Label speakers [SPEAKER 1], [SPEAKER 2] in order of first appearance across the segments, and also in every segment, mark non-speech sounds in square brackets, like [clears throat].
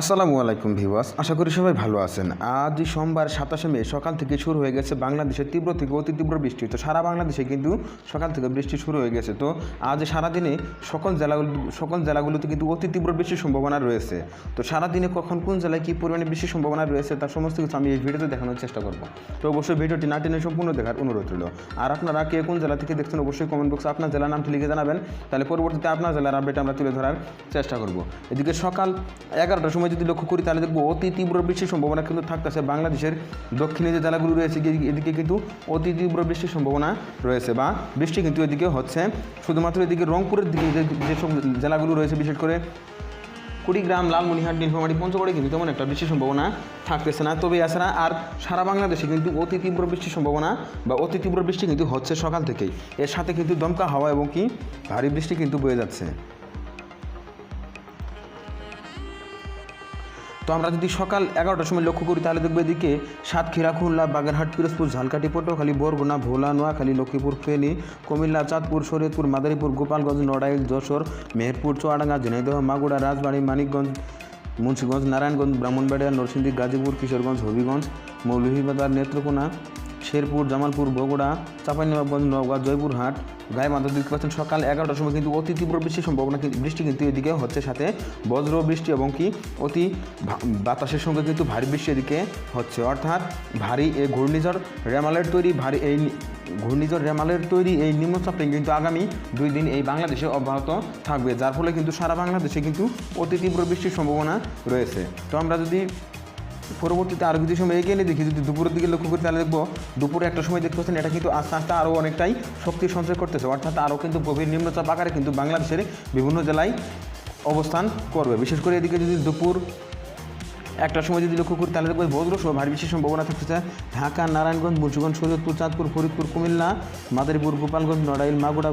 [SPEAKER 1] আসসালামু আলাইকুম ভিওয়াস আশা করি সবাই ভালো আছেন। আজ সোমবার সাতাশে মে, সকাল থেকে শুরু হয়ে গেছে বাংলাদেশের তীব্র থেকে অতি তীব্র বৃষ্টি। তো সারা বাংলাদেশে কিন্তু সকাল থেকে বৃষ্টি শুরু হয়ে গেছে। তো আজ সারাদিনে সকল জেলাগুলো, সকল জেলাগুলোতে কিন্তু অতি তীব্র বৃষ্টির সম্ভাবনা রয়েছে। তো সারাদিনে কখন কোন জেলায় কী পরিমাণে বৃষ্টির সম্ভাবনা রয়েছে তার সমস্ত কিছু আমি এই ভিডিওতে দেখানোর চেষ্টা করব। তো অবশ্যই ভিডিওটি না টেনে সম্পূর্ণ দেখার অনুরোধ রইল। আর আপনারা কে কোন জেলা থেকে দেখছেন অবশ্যই কমেন্ট বক্সে আপনার জেলার নামটি লিখে জানাবেন। তাহলে পরবর্তীতে আপনার জেলার আপডেট আমরা তুলে ধরার চেষ্টা করব। এদিকে সকাল এগারোটার সময় যদি লক্ষ্য করি, তাহলে দেখব অতি তীব্র বৃষ্টির সম্ভাবনা কিন্তু থাকতেছে বাংলাদেশের দক্ষিণে যে জেলাগুলো রয়েছে এদিকে- কিন্তু অতি তীব্র বৃষ্টির সম্ভাবনা রয়েছে বা বৃষ্টি কিন্তু এদিকে হচ্ছে। শুধুমাত্র এদিকে রংপুরের দিকে যেসব জেলাগুলো রয়েছে, বিশেষ করে কুড়িগ্রাম লালমনিহাট নীলফামারী, পঞ্চগড়ে কিন্তু তেমন একটা বৃষ্টির সম্ভাবনা থাকতেছে না। তবে এছাড়া আর সারা বাংলাদেশে কিন্তু অতি তীব্র বৃষ্টির সম্ভাবনা বা অতি তীব্র বৃষ্টি কিন্তু হচ্ছে সকাল থেকেই। এর সাথে কিন্তু দমকা হাওয়া এবং কি ভারী বৃষ্টি কিন্তু বয়ে যাচ্ছে। তো আমরা যদি সকাল এগারোটার সময় লক্ষ্য করি, তাহলে দেখব এদিকে সাতক্ষীরা, খুলনা, বাগেরহাট, পিরোজপুর, ঝালকাঠি, পটুয়াখালী, বরগুনা, ভোলা, নোয়াখালী, লক্ষ্মীপুর, ফেনী, কুমিল্লা, চাঁদপুর, শরীয়তপুর, মাদারীপুর, গোপালগঞ্জ, নড়াইল, যশোর, মেহেরপুর, চুয়াডাঙ্গা, ঝিনাইদহ মাগুড়া রাজবাড়ী, মানিকগঞ্জ, মুন্সীগঞ্জ, নারায়ণগঞ্জ, ব্রাহ্মণবাড়িয়া, নরসিংদী, গাজীপুর, কিশোরগঞ্জ, হবিগঞ্জ, মৌলভীবাজার, নেত্রকোনা শেরপুর, জামালপুর, বগুড়া, চাঁপাইনবাবগঞ্জ, নওগাঁ, জয়পুরহাট গায়ে গাইবান্ধা দেখতে পাচ্ছেন সকাল এগারোটার সময় কিন্তু অতি তীব্র বৃষ্টির সম্ভাবনা কিন্তু বৃষ্টি কিন্তু এদিকে হচ্ছে সাথে বজ্র বৃষ্টি এবং কি অতি বাতাসের সঙ্গে কিন্তু ভারী বৃষ্টি এদিকে হচ্ছে। অর্থাৎ ভারী এই ঘূর্ণিঝড় রেমালের তৈরি, ভারী এই ঘূর্ণিঝড় রেমালের তৈরি এই নিম্নচাপটি কিন্তু আগামী দুই দিন এই বাংলাদেশে অব্যাহত থাকবে, যার ফলে কিন্তু সারা বাংলাদেশে কিন্তু অতি তীব্র বৃষ্টির সম্ভাবনা রয়েছে। তো আমরা যদি পরবর্তীতে আরও কিছু সময় এগিয়ে নিয়ে দেখি, যদি দুপুরের দিকে লক্ষ্য করি তাহলে দেখব দুপুরে একটা সময় দেখতে পাচ্ছেন এটা কিন্তু আস্তে আস্তে আরও অনেকটাই শক্তি সঞ্চয় করতেছে, অর্থাৎ আরও কিন্তু গভীর নিম্নচাপ আকারে কিন্তু বাংলাদেশের বিভিন্ন জেলায় অবস্থান করবে। বিশেষ করে এদিকে যদি দুপুর একটার সময় যদি লক্ষ্য করি তাহলে দেখব বজ্র সহ ভারী বৃষ্টির সম্ভাবনা থাকতেছে। ঢাকা, নারায়ণগঞ্জ, মুন্সিগঞ্জ শরীয়তপুর চাঁদপুর, ফরিদপুর, কুমিল্লা, মাদারীপুর, গোপালগঞ্জ, নড়াইল মাগুড়া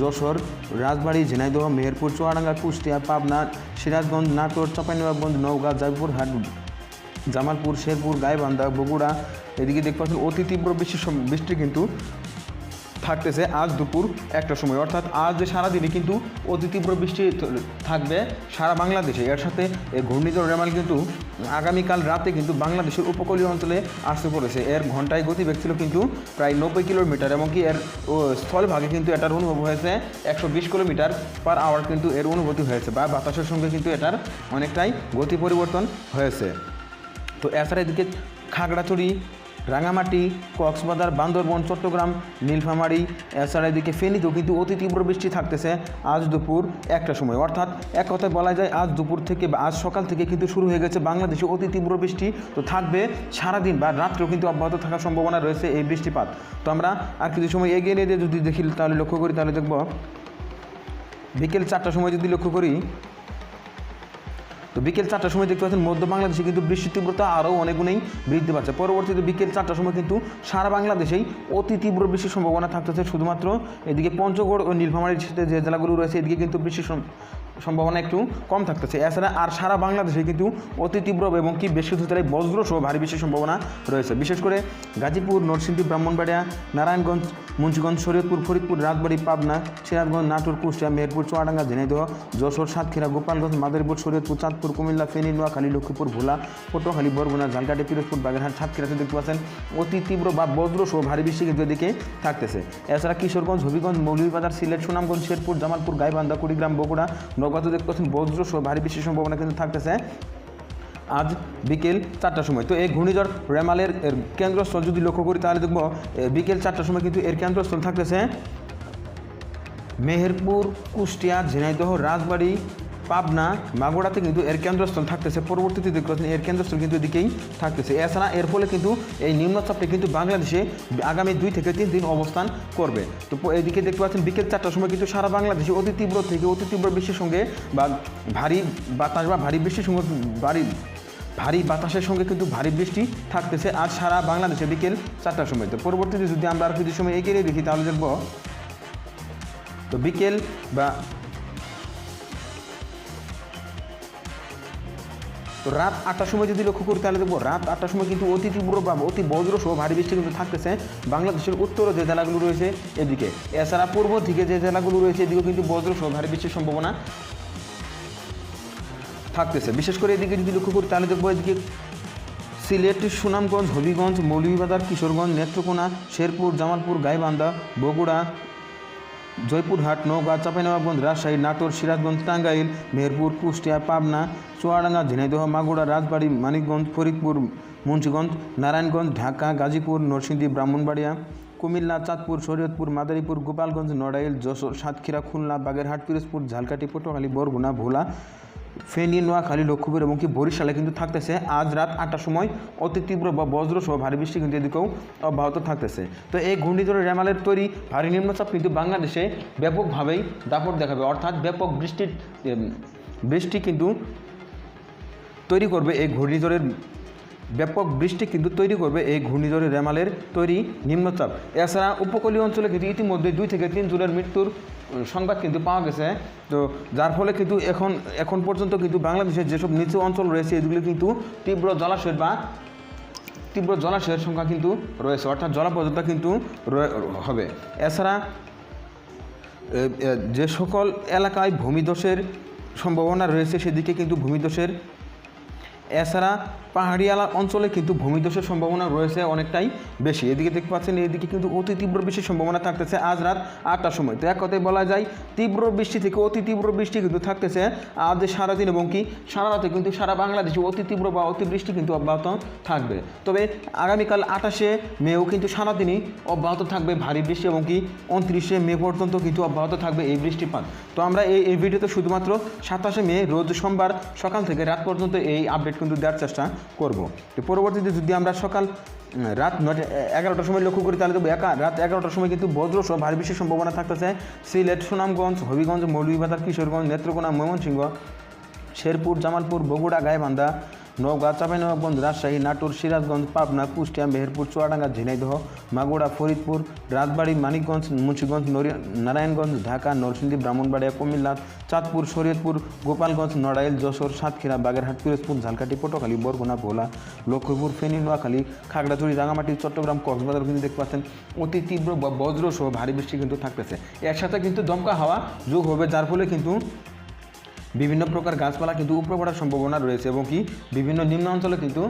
[SPEAKER 1] যশোর, রাজবাড়ী, ঝিনাইদহ, মেহেরপুর, চুয়াডাঙ্গা, কুষ্টিয়া, পাবনা, সিরাজগঞ্জ, নাটোর, চাঁপাইনবাবগঞ্জ, নওগাঁ জয়পুর হাট জামালপুর, শেরপুর, গাইবান্ধা, বগুড়া, এদিকে দেখতে পাচ্ছেন অতি তীব্র বৃষ্টির বৃষ্টি কিন্তু থাকতেছে আজ দুপুর একটা সময়। অর্থাৎ আজ যে সারাদিনই কিন্তু অতি তীব্র বৃষ্টি থাকবে সারা বাংলাদেশে। এর সাথে ঘূর্ণিঝড় রেমাল কিন্তু আগামীকাল রাতে কিন্তু বাংলাদেশের উপকূলীয় অঞ্চলে আসতে পড়েছে। এর ঘন্টায় গতিবেগ ছিল কিন্তু প্রায় নব্বই কিলোমিটার এবং কি এর স্থলভাগে কিন্তু এটার অনুভব হয়েছে একশো বিশ কিলোমিটার পার আওয়ার কিন্তু এর অনুভূতি হয়েছে বা বাতাসের সঙ্গে কিন্তু এটার অনেকটাই গতি পরিবর্তন হয়েছে। তো এছাড়া এদিকে খাগড়াছড়ি, রাঙামাটি, কক্সবাজার, বান্দরবন, চট্টগ্রাম, নীলফামারি এছাড়া এদিকে ফেনীতেও কিন্তু অতি তীব্র বৃষ্টি থাকতেছে আজ দুপুর একটা সময়। অর্থাৎ এক কথায় বলা যায় আজ দুপুর থেকে বা আজ সকাল থেকে কিন্তু শুরু হয়ে গেছে বাংলাদেশে অতি তীব্র বৃষ্টি। তো থাকবে সারাদিন বা রাত্রেও কিন্তু অব্যাহত থাকার সম্ভাবনা রয়েছে এই বৃষ্টিপাত। তো আমরা আর কিছু সময় এগিয়ে নিয়ে যদি দেখি তাহলে লক্ষ্য করি, তাহলে দেখব বিকেল চারটার সময় যদি লক্ষ্য করি তো বিকেল চারটার সময় দেখতে পাচ্ছেন মধ্য বাংলাদেশে কিন্তু বৃষ্টির তীব্রতা আরও অনেক গুণেই বৃদ্ধি পাচ্ছে। পরবর্তীতে বিকেল চারটার সময় কিন্তু সারা বাংলাদেশেই অতি তীব্র বৃষ্টির সম্ভাবনা থাকতেছে। শুধুমাত্র এদিকে পঞ্চগড় ও নীলফামারীর যে জেলাগুলো রয়েছে, এদিকে কিন্তু বৃষ্টির সম্ভাবনা একটু কম থাকতেছে। এছাড়া আর সারা বাংলাদেশে কিন্তু অতি তীব্র এবং কি বেশ কিছু জেলায় বজ্র সহ ভারী বৃষ্টির সম্ভাবনা রয়েছে। বিশেষ করে গাজীপুর, নরসিংদী, ব্রাহ্মণবাড়িয়া, নারায়ণগঞ্জ, মুন্সিগঞ্জ, শরীয়তপুর, ফরিদপুর, রাজবাড়ী, পাবনা, সিরাজগঞ্জ, নাটোর, কুষ্টিয়া, মেহেরপুর, চুয়াডাঙ্গা, ঝিনাইদহ, যশোর, সাতক্ষীরা, গোপালগঞ্জ, মাদারীপুর, শরীয়তপুর, চাঁদপুর কুমিল্লা ফেনী, নোয়াখালী, লক্ষ্মীপুর, ভোলা, পটুয়াখালী, বরগুনা, ঝালকাঠি, পিরোজপুর, বাগেরহাট সাতক্ষীরাতে দেখতে পাচ্ছেন, অতি তীব্র বা বজ্র সহ ভারী বৃষ্টি কিন্তু এদিকে থাকতেছে। এছাড়া কিশোরগঞ্জ, হবিগঞ্জ, মৌলভীবাজার, সিলেট, সুনামগঞ্জ, শেরপুর, জামালপুর, গাইবান্ধা, কুড়িগ্রাম, বগুড়া নৌকাতে দেখতে পাচ্ছেন বজ্র সহ ভারী বৃষ্টির সম্ভাবনা কিন্তু থাকতেছে। আজ বিকেল চারটার সময়। তো এই ঘূর্ণিঝড় রেমালের কেন্দ্রস্থল যদি লক্ষ্য করি, তাহলে দেখব বিকেল চারটার সময় কিন্তু এর কেন্দ্রস্থল থাকতেছে। মেহেরপুর, কুষ্টিয়া, ঝিনাইদহ, রাজবাড়ী পাবনা মাগুড়াতে কিন্তু এর কেন্দ্রস্থল থাকতেছে, পরবর্তীতে দেখতে পাচ্ছেন এর কেন্দ্রস্থল কিন্তু এদিকেই থাকতেছে। এছাড়া এর ফলে কিন্তু এই নিম্নচাপটি কিন্তু বাংলাদেশে আগামী দুই থেকে তিন দিন অবস্থান করবে। তো এদিকে দেখতে পাচ্ছেন বিকেল চারটার সময় কিন্তু সারা বাংলাদেশে অতি তীব্র থেকে অতি তীব্র বৃষ্টির সঙ্গে বা ভারী বাতাস বা ভারী বৃষ্টির সঙ্গে ভারী ভারী বাতাসের সঙ্গে কিন্তু ভারী বৃষ্টি থাকতেছে আর সারা বাংলাদেশে বিকেল চারটার সময়। তো পরবর্তীতে যদি আমরা আর কিছু সময় এগিয়ে দেখি তাহলে দেখব, তো বিকেল বা তো রাত আটটার সময় যদি লক্ষ্য করি, তাহলে দেখব রাত আটটার সময় কিন্তু অতি তীব্র বা অতি বজ্র সহ ভারী বৃষ্টি কিন্তু থাকতেছে বাংলাদেশের উত্তর যে জেলাগুলো রয়েছে এদিকে। এছাড়া পূর্ব দিকে যে জেলাগুলো রয়েছে, এদিকেও কিন্তু বজ্র সহ ভারী বৃষ্টির সম্ভাবনা থাকতেছে। বিশেষ করে এদিকে যদি লক্ষ্য করি, তাহলে দেখব এদিকে সিলেট, সুনামগঞ্জ, হবিগঞ্জ, মৌলভীবাজার, কিশোরগঞ্জ, নেত্রকোনা, শেরপুর, জামালপুর, গাইবান্ধা, বগুড়া জয়পুরহাট নওগাঁ, চাঁপাইনবাবগঞ্জ, রাজশাহী, নাটোর, সিরাজগঞ্জ, টাঙ্গাইল, মেহেরপুর, কুষ্টিয়া, পাবনা, চুয়াডাঙ্গা, ঝিনাইদহ মাগুড়া রাজবাড়ী, মানিকগঞ্জ, ফরিদপুর, মুন্সিগঞ্জ, নারায়ণগঞ্জ, ঢাকা, গাজীপুর, নরসিংদী, ব্রাহ্মণবাড়িয়া, কুমিল্লা, চাঁদপুর, শরীয়তপুর, মাদারীপুর, গোপালগঞ্জ, নড়াইল, যশোর, সাতক্ষীরা, খুলনা, বাগেরহাট, পিরোজপুর ঝালকাটি পটুয়াখালী, বরগুনা, ভোলা ফেনী, নোয়াখালী, লক্ষ্মীপুর এবং কি বরিশালে কিন্তু থাকতেছে। আজ রাত আটটার সময় অতি তীব্র বা বজ্র সহ ভারী বৃষ্টি কিন্তু এদিকেও অব্যাহত থাকতেছে। তো এই ঘূর্ণিঝড় রেমালের তৈরি ভারী নিম্নচাপ কিন্তু বাংলাদেশে ব্যাপকভাবেই দাপট দেখাবে। অর্থাৎ ব্যাপক বৃষ্টির বৃষ্টি কিন্তু তৈরি করবে এই ঘূর্ণিঝড়ের ব্যাপক বৃষ্টি কিন্তু তৈরি করবে এই ঘূর্ণিঝড়ের রেমালের তৈরি নিম্নচাপ। এছাড়া উপকূলীয় অঞ্চলে কিন্তু ইতিমধ্যে দুই থেকে তিন জনের মৃত্যুর সংবাদ কিন্তু পাওয়া গেছে। তো যার ফলে কিন্তু এখন এখন পর্যন্ত কিন্তু বাংলাদেশের যেসব নিচু অঞ্চল রয়েছে, এগুলি কিন্তু তীব্র জলাশয় বা তীব্র জলাশয়ের সংখ্যা কিন্তু রয়েছে, অর্থাৎ জলাবদ্ধতা কিন্তু হবে। এছাড়া যে সকল এলাকায় ভূমিধসের সম্ভাবনা রয়েছে, সেদিকে কিন্তু ভূমিধসের, এছাড়া পাহাড়ি এলা অঞ্চলে কিন্তু ভূমিধসের সম্ভাবনা রয়েছে অনেকটাই বেশি। এদিকে দেখতে পাচ্ছেন, এদিকে কিন্তু অতি তীব্র বৃষ্টির সম্ভাবনা থাকতেছে আজ রাত আটটার সময়। তো এক কথায় বলা যায়, তীব্র বৃষ্টি থেকে অতি তীব্র বৃষ্টি কিন্তু থাকতেছে আজ সারাদিন এবং কি সারা রাতে কিন্তু সারা বাংলাদেশে অতি তীব্র বা অতি বৃষ্টি কিন্তু অব্যাহত থাকবে। তবে আগামীকাল আঠাশে মেও কিন্তু সারাদিনই অব্যাহত থাকবে ভারী বৃষ্টি এবং কি উনত্রিশে মে পর্যন্ত কিন্তু অব্যাহত থাকবে এই বৃষ্টিপাত। তো আমরা এই এই ভিডিওতে শুধুমাত্র সাতাশে মে, রোজ সোমবার সকাল থেকে রাত পর্যন্ত এই আপডেট কিন্তু দেওয়ার চেষ্টা করব। তো পরবর্তীতে যদি আমরা সকাল রাত নটা এগারোটার সময় লক্ষ্য করি, তাহলে তো একা, রাত এগারোটার সময় কিন্তু বজ্রসহ ভারী বৃষ্টির সম্ভাবনা থাকতেছে। সিলেট, সুনামগঞ্জ, হবিগঞ্জ, মৌলভীবাজার, কিশোরগঞ্জ, নেত্রকোনা, ময়মনসিংহ, শেরপুর, জামালপুর, বগুড়া, গাইবান্ধা নওগাঁ, চাঁপাইনবাবগঞ্জ, রাজশাহী, নাটোর, সিরাজগঞ্জ, পাবনা, কুষ্টিয়া, মেহেরপুর, চুয়াডাঙ্গা, ঝিনাইদহ মাগুড়া ফরিদপুর, রাজবাড়ী, মানিকগঞ্জ, মুন্সিগঞ্জ নরি- নারায়ণগঞ্জ, ঢাকা, নরসিংদী, ব্রাহ্মণবাড়িয়া, কুমিল্লা, চাঁদপুর, শরীয়তপুর, গোপালগঞ্জ, নড়াইল, যশোর, সাতক্ষীরা, বাগেরহাট, পিরোজপুর, ঝালকাঠি, পটুয়াখালী, বরগুনা, ভোলা, লক্ষ্মীপুর, ফেনী, নোয়াখালী, খাগড়াছড়ি রাঙামাটি চট্টগ্রাম, কক্সবাজার কিন্তু দেখতে পাচ্ছেন। অতি তীব্র বজ্র সহ ভারী বৃষ্টি কিন্তু থাকতেছে। একসাথে কিন্তু দমকা হাওয়া যোগ হবে, যার ফলে কিন্তু বিভিন্ন প্রকার গাছপালা কিন্তু উপরে পড়ার সম্ভাবনা রয়েছে এবং কি বিভিন্ন নিম্ন অঞ্চলে কিন্তু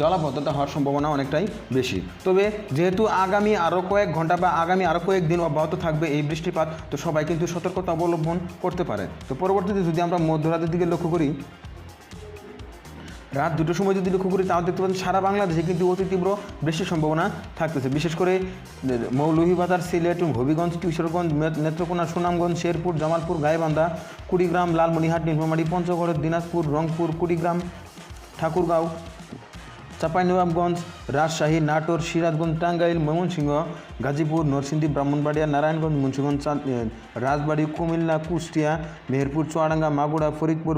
[SPEAKER 1] জলাবদ্ধতা হওয়ার সম্ভাবনা অনেকটাই বেশি। তবে যেহেতু আগামী আরও কয়েক ঘণ্টা বা আগামী আরও কয়েক দিন অব্যাহত থাকবে এই বৃষ্টিপাত, তো সবাই কিন্তু সতর্কতা অবলম্বন করতে পারে। তো পরবর্তীতে যদি আমরা মধ্যরাতের দিকে লক্ষ্য করি রাত দুটোর সময় যদি লক্ষ্য করি, তাও দেখতে পাচ্ছেন সারা বাংলাদেশে কিন্তু অতি তীব্র বৃষ্টির সম্ভাবনা থাকতেছে। বিশেষ করে মৌলভীবাজার, সিলেট, হবিগঞ্জ, কিশোরগঞ্জ নেত্রকোনা, সুনামগঞ্জ, শেরপুর, জামালপুর, গাইবান্ধা, কুড়িগ্রাম, লালমনিহাট, নীলফামারী, পঞ্চগড়, দিনাজপুর, রংপুর, কুড়িগ্রাম, ঠাকুরগাঁও, চাঁপাইনবাবগঞ্জ, রাজশাহী, নাটোর, সিরাজগঞ্জ, টাঙ্গাইল, ময়মনসিংহ, গাজীপুর, নরসিংদী, ব্রাহ্মণবাড়িয়া, নারায়ণগঞ্জ, মুন্সিগঞ্জ রাজবাড়ী, কুমিল্লা, কুষ্টিয়া, মেহেরপুর, চুয়াডাঙ্গা মাগুড়া ফরিদপুর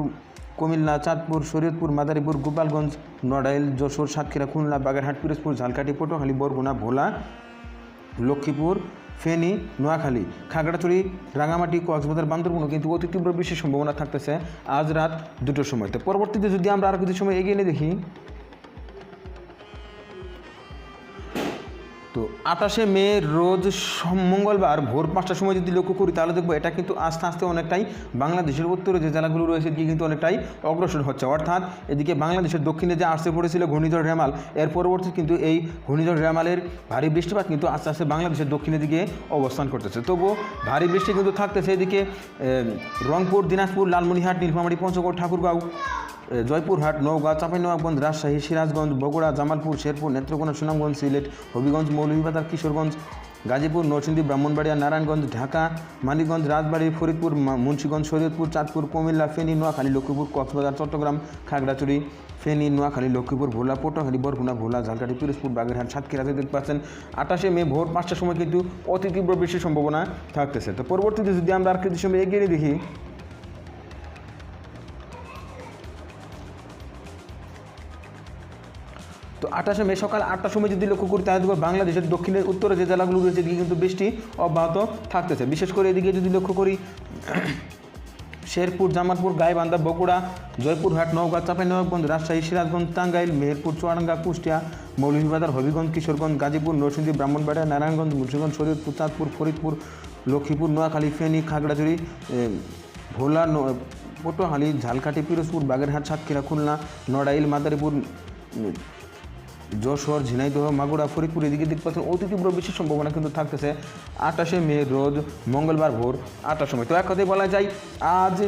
[SPEAKER 1] কুমিল্লা, চাঁদপুর, শরীয়তপুর, মাদারীপুর, গোপালগঞ্জ, নড়াইল, যশোর, সাতক্ষীরা, খুলনা, বাগেরহাট, পিরোজপুর, ঝালকাঠি, পটুয়াখালী, বরগুনা, ভোলা, লক্ষ্মীপুর, ফেনী, নোয়াখালী, খাগড়াছড়ি, রাঙামাটি, কক্সবাজার, বান্দরবনও কিন্তু অতি তীব্র বৃষ্টির সম্ভাবনা থাকতেছে আজ রাত দুটোর সময়। তো পরবর্তীতে যদি আমরা আরও কিছু সময় এগিয়ে নিয়ে দেখি তো আঠাশে মে রোজ মঙ্গলবার ভোর পাঁচটার সময় যদি লক্ষ্য করি, তাহলে দেখব এটা কিন্তু আস্তে আস্তে অনেকটাই বাংলাদেশের উত্তরে যে জেলাগুলো রয়েছে, এদিকে কিন্তু অনেকটাই অগ্রসর হচ্ছে। অর্থাৎ এদিকে বাংলাদেশের দক্ষিণে যে আসতে পড়েছিল ঘূর্ণিঝড় রেমাল, এর পরবর্তী কিন্তু এই ঘূর্ণিঝড় রেমালের ভারী বৃষ্টিপাত কিন্তু আস্তে আস্তে বাংলাদেশের দক্ষিণের দিকে অবস্থান করতেছে। তবুও ভারী বৃষ্টি কিন্তু থাকতেছে এদিকে রংপুর, দিনাজপুর লালমনিহাট নীলফামারী, পঞ্চগড়, ঠাকুরগাঁও জয়পুরহাট, নওগাঁ, চাঁপাইনবাবগঞ্জ, রাজশাহী, সিরাজগঞ্জ, বগুড়া, জামালপুর, শেরপুর, নেত্রকোনা, সুনামগঞ্জ, সিলেট, হবিগঞ্জ, মৌলভীবাজার, কিশোরগঞ্জ, গাজীপুর, নরসিংদী, ব্রাহ্মণবাড়িয়া, নারায়ণগঞ্জ, ঢাকা, মানিকগঞ্জ, রাজবাড়ী, ফরিদপুর মুন্সিগঞ্জ, শরীয়তপুর, চাঁদপুর, কুমিল্লা, ফেনী, নোয়াখালী, লক্ষ্মীপুর, কক্সবাজার, চট্টগ্রাম, খাগড়াছড়ি, ফেনী, নোয়াখালী, লক্ষ্মীপুর, ভোলা পটুয়াখালী বরগুনা, ভোলা, ঝালকাঠি, পিরোজপুর, বাগেরহাট, সাতক্ষীরা দেখতে পাচ্ছেন আঠাশে মে ভোর পাঁচটার সময় কিন্তু অতি তীব্র বৃষ্টির সম্ভাবনা থাকতেছে। তো পরবর্তীতে যদি আমরা আর কিছু সময় এগিয়ে দেখি তো আঠাশে মে সকাল আটটার সময় যদি লক্ষ্য করি তাহলে দেখব বাংলাদেশের দক্ষিণের উত্তরে যে জেলাগুলো রয়েছে এদিকে কিন্তু বৃষ্টি অব্যাহত থাকতেছে। বিশেষ করে এদিকে যদি লক্ষ্য করি [clears throat] শেরপুর জামালপুর গাইবান্ধা বগুড়া জয়পুরহাট নওগাঁ চাঁপাইনবাবগঞ্জ রাজশাহী সিরাজগঞ্জ টাঙ্গাইল মেহেরপুর চুয়াডাঙ্গা কুষ্টিয়া মৌলভীবাজার হবিগঞ্জ কিশোরগঞ্জ গাজীপুর নরসিংদী ব্রাহ্মণবাড়িয়া নারায়ণগঞ্জ মুন্সিগঞ্জ শরীয়তপুর চাঁদপুর ফরিদপুর লক্ষ্মীপুর নোয়াখালী ফেনী খাগড়াছড়ি এ, ভোলা পটুয়াখালী ঝালকাঠি পিরোজপুর বাগেরহাট সাতক্ষীরা খুলনা নড়াইল মাদারীপুর যশোর, ঝিনাইদহ, মাগুরা, ফরিদপুর, এদিকে দিকপথে অতি তীব্র বৃষ্টির সম্ভাবনা কিন্তু থাকতেছে। আটাশে মে রোজ মঙ্গলবার ভোর আটটার সময়। তো এক কথায় বলা যায়, আজ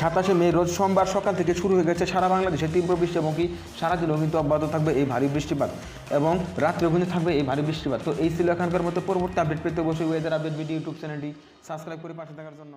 [SPEAKER 1] সাতাশে মে রোজ সোমবার সকাল থেকে শুরু হয়ে গেছে সারা বাংলাদেশে তীব্র বৃষ্টি এবং কি সারা দিনও কিন্তু অব্যাহত থাকবে এই ভারী বৃষ্টিপাত এবং রাত্রেও কিন্তু থাকবে এই ভারী বৃষ্টিপাত। তো এই ছিল এখানকার মতো পরবর্তী আপডেট পেতে অবশ্যই ওয়েদার আপডেট ভিডিও ইউটিউব চ্যানেলটি সাবস্ক্রাইব করে পাশে থাকার জন্য।